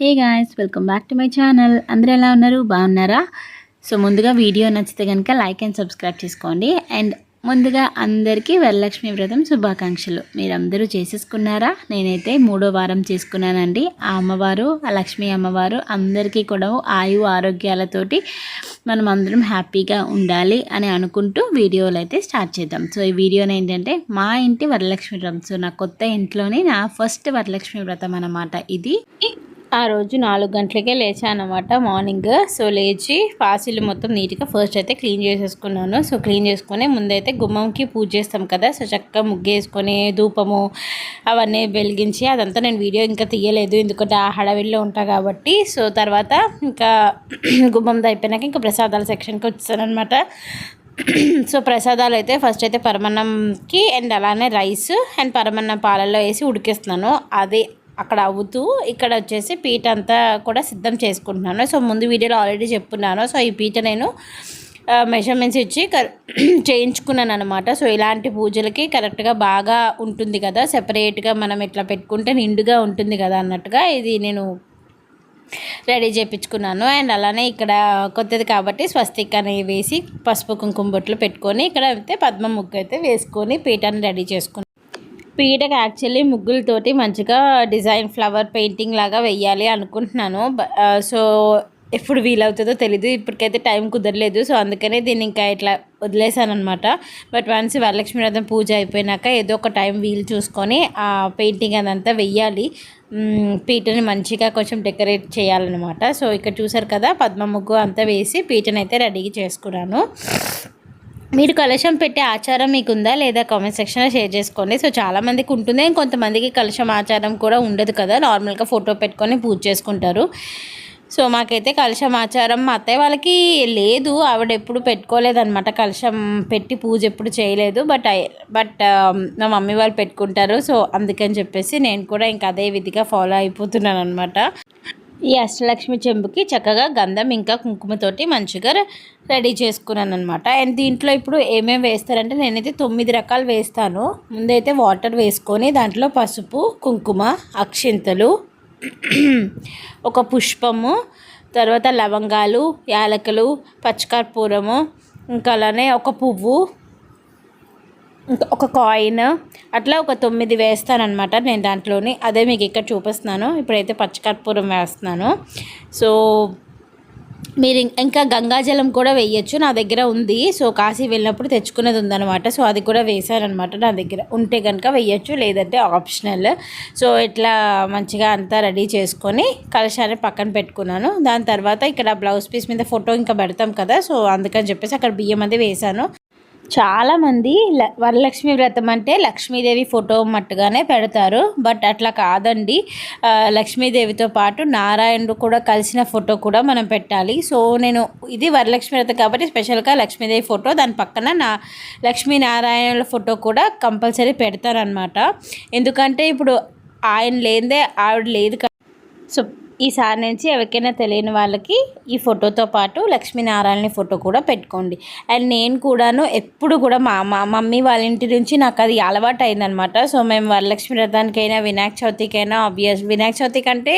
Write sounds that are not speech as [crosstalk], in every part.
Hey guys welcome back to my channel అందరూ ఎలా ఉన్నారు? బాగున్నారా? సో ముందుగా వీడియో నచ్చితే కనుక లైక్ అండ్ సబ్స్క్రైబ్ చేసుకోండి. అండ్ ముందుగా అందరికీ వరలక్ష్మి వ్రతం శుభాకాంక్షలు. మీరందరూ చేసేసుకున్నారా? నేనైతే మూడో వారం చేసుకున్నానండి. ఆ అమ్మవారు ఆ లక్ష్మీ అమ్మవారు అందరికీ కూడా ఆయు ఆరోగ్యాలతోటి మనం అందరం హ్యాపీగా ఉండాలి అని అనుకుంటూ వీడియోలు అయితే స్టార్ట్ చేద్దాం. సో ఈ వీడియోని ఏంటంటే మా ఇంటి వరలక్ష్మి వ్రతం. సో నా కొత్త ఇంట్లోనే నా ఫస్ట్ వరలక్ష్మి వ్రతం అన్నమాట ఇది. ఆ రోజు నాలుగు గంటలకే లేచాను అనమాట మార్నింగ్. సో లేచి పాసిలు మొత్తం నీట్గా ఫస్ట్ అయితే క్లీన్ చేసేసుకున్నాను. సో క్లీన్ చేసుకొని ముందైతే గుమ్మంకి పూజ చేస్తాం కదా సో చక్కగా ముగ్గేసుకొని ధూపము అవన్నీ వెలిగించి అదంతా నేను వీడియో ఇంకా తీయలేదు ఎందుకంటే ఆ హడావిడిలో ఉంటా కాబట్టి. సో తర్వాత ఇంకా [clears throat] గుమ్మం అయిపోయినాక ఇంకా ప్రసాదాల సెక్షన్కి వచ్చాను అనమాట సో ప్రసాదాలు అయితే ఫస్ట్ అయితే పరమన్నంకి అండ్ అలానే రైస్ అండ్ పరమన్నం పాలల్లో వేసి ఉడికిస్తున్నాను. అది అక్కడ అవుతూ ఇక్కడ వచ్చేసి పీట అంతా కూడా సిద్ధం చేసుకుంటున్నాను. సో ముందు వీడియోలో ఆల్రెడీ చెప్పున్నాను. సో ఈ పీట నేను మెజర్మెంట్స్ ఇచ్చి [clears throat] చేయించుకున్నాను అనమాట సో ఇలాంటి పూజలకి కరెక్ట్గా బాగా ఉంటుంది కదా. సెపరేట్గా మనం ఇట్లా పెట్టుకుంటే నిండుగా ఉంటుంది కదా అన్నట్టుగా ఇది నేను రెడీ చేయించుకున్నాను అండ్ అలానే ఇక్కడ కొత్తది కాబట్టి స్వస్తిక్ అని వేసి పసుపు కుంకుమ బొట్లు పెట్టుకొని ఇక్కడ అయితే పద్మ ముగ్గు అయితే వేసుకొని పీఠాన్ని రెడీ చేసుకున్నాను. పీటకు యాక్చువల్లీ ముగ్గులతోటి మంచిగా డిజైన్ ఫ్లవర్ పెయింటింగ్ లాగా వెయ్యాలి అనుకుంటున్నాను. సో uh, ఎప్పుడు వీలవుతుందో తెలీదు. ఇప్పటికైతే టైం కుదరలేదు. సో అందుకనే దీన్ని ఇంకా ఇట్లా వదిలేసాను అనమాట బట్ వన్స్ వరలక్ష్మి వ్రతం పూజ అయిపోయినాక ఏదో ఒక టైం వీలు చూసుకొని ఆ పెయింటింగ్ అదంతా వెయ్యాలి. పీటని మంచిగా కొంచెం డెకరేట్ చేయాలన్నమాట. సో ఇక్కడ చూసారు కదా పద్మ ముగ్గు అంతా వేసి పీటని అయితే రెడీ చేసుకున్నాను. మీరు కలశం పెట్టే ఆచారం మీకు ఉందా లేదా కామెంట్ సెక్షన్లో షేర్ చేసుకోండి. సో చాలామందికి ఉంటుంది. కొంతమందికి కలశం ఆచారం కూడా ఉండదు కదా. నార్మల్గా ఫోటో పెట్టుకొని పూజ చేసుకుంటారు. సో మాకైతే కలశం ఆచారం మా అత్తయ్య వాళ్ళకి లేదు. ఆవిడ ఎప్పుడు పెట్టుకోలేదన్నమాట. కలశం పెట్టి పూజ ఎప్పుడు చేయలేదు. బట్ బట్ um, మా మమ్మీ వాళ్ళు పెట్టుకుంటారు. సో అందుకని చెప్పేసి నేను కూడా ఇంకా అదే విధిగా ఫాలో అయిపోతున్నాను అనమాట ఈ అష్టలక్ష్మి చెంబుకి చక్కగా గంధం ఇంకా కుంకుమతోటి మంచిగా రెడీ చేసుకున్నాను అనమాట అండ్ దీంట్లో ఇప్పుడు ఏమేమి వేస్తారంటే నేనైతే తొమ్మిది రకాలు వేస్తాను. ముందైతే వాటర్ వేసుకొని దాంట్లో పసుపు కుంకుమ అక్షింతలు [clears throat] ఒక పుష్పము తర్వాత లవంగాలు యాలకులు పచ్చకర్పూరము ఇంకా అలానే ఒక పువ్వు ఒక కాయిన్ అట్లా ఒక తొమ్మిది వేస్తానమాట నేను దాంట్లోని. అదే మీకు ఇక్కడ చూపిస్తున్నాను. ఇప్పుడైతే పచ్చికర్పూరం వేస్తున్నాను. సో మీరు ఇంకా గంగాజలం కూడా వేయచ్చు. నా దగ్గర ఉంది. సో కాశీ వెళ్ళినప్పుడు తెచ్చుకునేది ఉందనమాట సో అది కూడా వేసారనమాట నా దగ్గర ఉంటే కనుక వేయచ్చు. లేదంటే ఆప్షనల్. సో ఇట్లా మంచిగా అంతా రెడీ చేసుకొని కలశాన్ని పక్కన పెట్టుకున్నాను. దాని తర్వాత ఇక్కడ బ్లౌజ్ పీస్ మీద ఫోటో ఇంకా పెడతాం కదా. సో అందుకని చెప్పేసి అక్కడ బియ్యం అది వేసాను చాలామంది వరలక్ష్మి వ్రతం అంటే లక్ష్మీదేవి ఫోటో మట్టుగానే పెడతారు. బట్ అట్లా కాదండి. లక్ష్మీదేవితో పాటు నారాయణుడు కూడా కలిసిన ఫోటో కూడా మనం పెట్టాలి. సో నేను ఇది వరలక్ష్మి వ్రతం కాబట్టి స్పెషల్గా లక్ష్మీదేవి ఫోటో దాని పక్కన నా లక్ష్మీనారాయణుల ఫోటో కూడా కంపల్సరీ పెడతారనమాట ఎందుకంటే ఇప్పుడు ఆయన లేదే ఆవిడ లేదు సో ఈసారి నుంచి ఎవరికైనా తెలియని వాళ్ళకి ఈ ఫోటోతో పాటు లక్ష్మీనారాయణ ఫోటో కూడా పెట్టుకోండి. అండ్ నేను కూడాను ఎప్పుడు కూడా మా మా మమ్మీ వాళ్ళ ఇంటి నుంచి నాకు అది అలవాటు అయిందనమాట సో మేము వరలక్ష్మి వ్రతానికైనా వినాయక చవితికైనా ఆబ్వియస్ వినాయక చవితి కంటే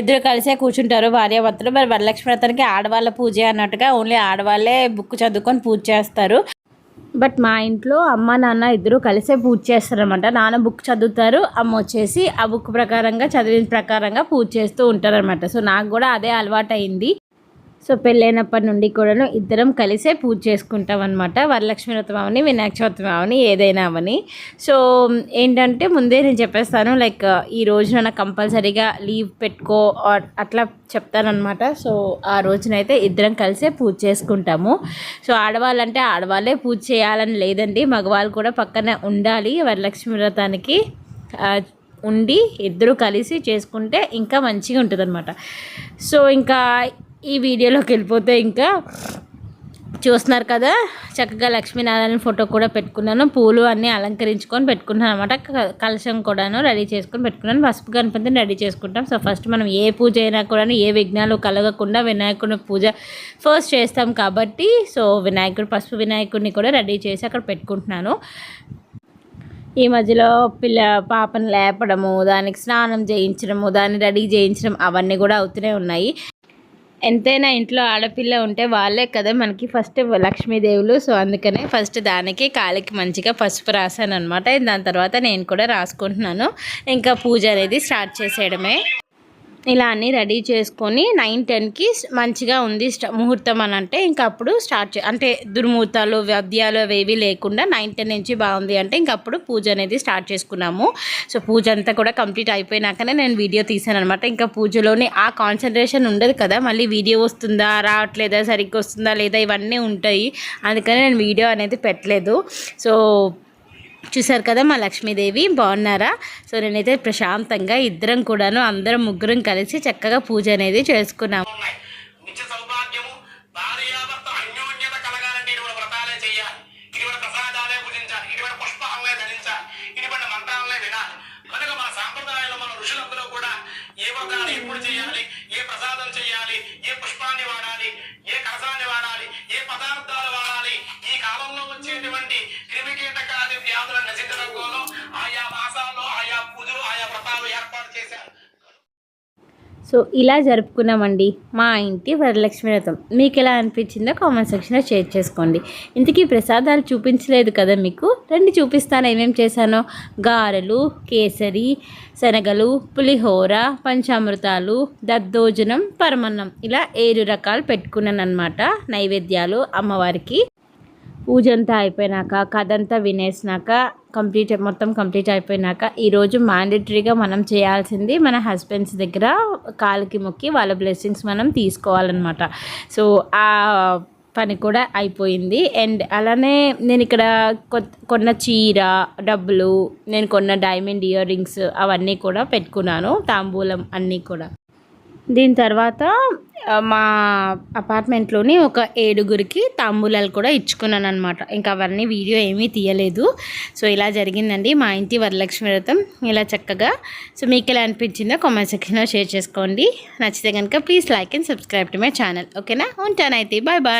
ఇద్దరు కలిసే కూర్చుంటారు భార్యాభర్తలు మరి వరలక్ష్మి వ్రతానికి ఆడవాళ్ళ పూజ అన్నట్టుగా ఓన్లీ ఆడవాళ్ళే బుక్ చదువుకొని పూజ చేస్తారు. బట్ మా ఇంట్లో అమ్మ నాన్న ఇద్దరు కలిసే పూజ చేస్తారనమాట నాన్న బుక్ చదువుతారు అమ్మ వచ్చేసి ఆ బుక్ ప్రకారంగా చదివిన ప్రకారంగా పూజ చేస్తూ ఉంటారనమాట సో నాకు కూడా అదే అలవాటు అయింది సో పెళ్ళైనప్పటి నుండి కూడాను ఇద్దరం కలిసే పూజ చేసుకుంటాం అనమాట వరలక్ష్మి వ్రతం అవని వినాయక చవితి అవని ఏదైనా అవని. సో ఏంటంటే ముందే నేను చెప్పేస్తాను లైక్ ఈ రోజున నాకు కంపల్సరీగా లీవ్ పెట్టుకో అట్లా చెప్తానమాట సో ఆ రోజునైతే ఇద్దరం కలిసే పూజ చేసుకుంటాము. సో ఆడవాళ్ళంటే ఆడవాళ్ళే పూజ చేయాలని లేదండి. మగవాళ్ళు కూడా పక్కన ఉండాలి వరలక్ష్మి వ్రతానికి ఉండి ఇద్దరు కలిసి చేసుకుంటే ఇంకా మంచిగా ఉంటుంది అనమాట సో ఇంకా ఈ వీడియోలోకి వెళ్ళిపోతే ఇంకా చూస్తున్నారు కదా చక్కగా లక్ష్మీనారాయణ ఫోటో కూడా పెట్టుకున్నాను. పూలు అన్నీ అలంకరించుకొని పెట్టుకున్నాను అనమాట కలశం కూడాను రెడీ చేసుకొని పెట్టుకున్నాను. పసుపు గణపతిని రెడీ చేసుకుంటాం. సో ఫస్ట్ మనం ఏ పూజ అయినా కూడా ఏ విఘ్నాలు కలగకుండా వినాయకుడి పూజ ఫస్ట్ చేస్తాం కాబట్టి సో వినాయకుడు పసుపు వినాయకుడిని కూడా రెడీ చేసి అక్కడ పెట్టుకుంటున్నాను. ఈ మధ్యలో పిల్ల పాపను లేపడము దానికి స్నానం చేయించడము దాన్ని రెడీ చేయించడం అవన్నీ కూడా అవుతూనే ఉన్నాయి. ఎంతైనా ఇంట్లో ఆడపిల్ల ఉంటే వాళ్ళే కదా మనకి ఫస్ట్ లక్ష్మీదేవులు. సో అందుకనే ఫస్ట్ దానికి కాలికి మంచిగా పసుపు రాశాను అనమాట దాని తర్వాత నేను కూడా రాసుకుంటున్నాను. ఇంకా పూజ అనేది స్టార్ట్ చేసేయడమే. ఇలా అన్నీ రెడీ చేసుకొని నైన్ టెన్కి మంచిగా ఉంది స్ట- ముహూర్తం అని అంటే ఇంకా అప్పుడు స్టార్ట్ చే అంటే దుర్ముహూర్తాలు వ్యద్యాలు అవేవి లేకుండా నైన్ టెన్ నుంచి బాగుంది అంటే ఇంక అప్పుడు పూజ అనేది స్టార్ట్ చేసుకున్నాము. సో పూజ అంతా కూడా కంప్లీట్ అయిపోయినాకనే నేను వీడియో తీసాను అనమాట ఇంకా పూజలోనే ఆ కాన్సన్ట్రేషన్ ఉండదు కదా మళ్ళీ వీడియో వస్తుందా రావట్లేదా సరిగ్గా వస్తుందా లేదా ఇవన్నీ ఉంటాయి. అందుకని నేను వీడియో అనేది పెట్టలేదు. సో చూసారు కదా మా లక్ష్మీదేవి బాగున్నారా? సో నేనైతే ప్రశాంతంగా ఇద్దరం కూడాను అందరం ముగ్గురం కలిసి చక్కగా పూజ అనేది చేసుకున్నాము ఏ వాడాలి? ఏ కలసాన్ని వాడాలి? ఏ పదార్థాలు వాడాలి? ఈ కాలంలో వచ్చేటువంటి కీటకాది వ్యాధుల నశించడం కోసం ఆయా మాసాల్లో ఆయా పూజలు ఆయా వ్రతాలు ఏర్పాటు చేశారు. సో ఇలా జరుపుకున్నామండి మా ఇంటి వరలక్ష్మి వ్రతం. మీకు ఎలా అనిపించిందో కామెంట్ సెక్షన్లో షేర్ చేసుకోండి. ఇంతకీ ప్రసాదాలు చూపించలేదు కదా మీకు? రండి చూపిస్తాను ఏమేమి చేశానో. గారెలు కేసరి శనగలు పులిహోర పంచామృతాలు దద్దోజనం పరమన్నం. ఇలా ఏడు రకాలు పెట్టుకున్నాను అనమాట నైవేద్యాలు అమ్మవారికి. పూజ అంతా అయిపోయినాక కథ అంతా వినేసినాక కంప్లీట్ మొత్తం కంప్లీట్ అయిపోయినాక ఈరోజు మ్యాండేటరీగా మనం చేయాల్సింది మన హస్బెండ్స్ దగ్గర కాలుకి మొక్కి వాళ్ళ బ్లెస్సింగ్స్ మనం తీసుకోవాలన్నమాట. సో ఆ పని కూడా అయిపోయింది. అండ్ అలానే నేను ఇక్కడ కొత్త కొన్న చీర డబ్బులు నేను కొన్న డైమండ్ ఇయర్ రింగ్స్ అవన్నీ కూడా పెట్టుకున్నాను తాంబూలం అన్నీ కూడా. దీని తర్వాత మా అపార్ట్మెంట్లోని ఒక ఏడుగురికి తాంబూలాలు కూడా ఇచ్చుకున్నాను అనమాట ఇంకా అవన్నీ వీడియో ఏమీ తీయలేదు. సో ఇలా జరిగిందండి. మా ఇంటి వరలక్ష్మి వ్రతం ఇలా చక్కగా. సో మీకు ఎలా అనిపించిందో కామెంట్ సెక్షన్లో షేర్ చేసుకోండి. నచ్చితే కనుక please like and subscribe to my channel ఓకేనా ఉంటానైతే బాయ్ బాయ్